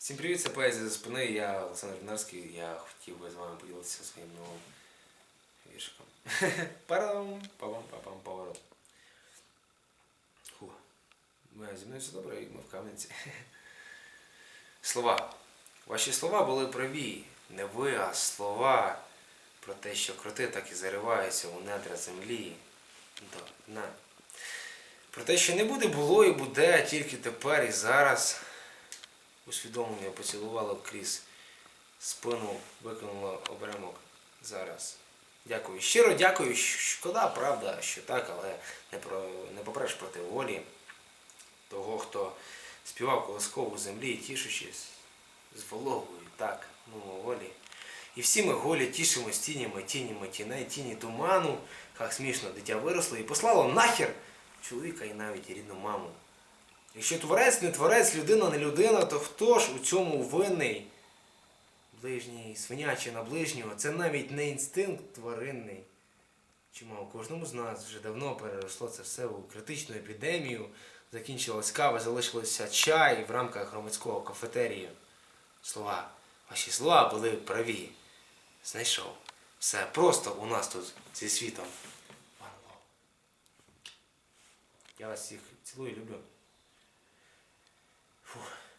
Всім привіт, це поезія за спини. Я Олександр Бінарський. Я хотів би з вами поділитися своїм новим віршиком. Парам, папам, папам, поворот. Е, Зі мною все добре, і ми в кам'янці. Слова. Ваші слова були праві. Не ви, а слова про те, що кроти так і зариваються у недра землі. До дна. Про те, що не буде, було і буде, тільки тепер і зараз усвідомлення поцілувало крізь спину, викинуло оберемок зараз. Дякую. Щиро дякую. Шкода, правда, що так, але не, про, не попреш проти волі того, хто співав колоскову землі, тішучись з вологою, так, ну волі. І всі ми голі тішимось тінями, тінями тіней, тіні туману, як смішно дитя виросло і послало нахер чоловіка і навіть рідну маму. Якщо творець не творець, людина не людина, то хто ж у цьому винний? Ближній, свинячий на ближнього, це навіть не інстинкт тваринний. Чимало кожному з нас вже давно переросло це все у критичну епідемію. Закінчилась кава, залишилося чай в рамках громадського кафетерію. Слова, ваші слова були праві. Знайшов. Все просто у нас тут зі світом. Я вас всіх цілую, люблю. Pfff.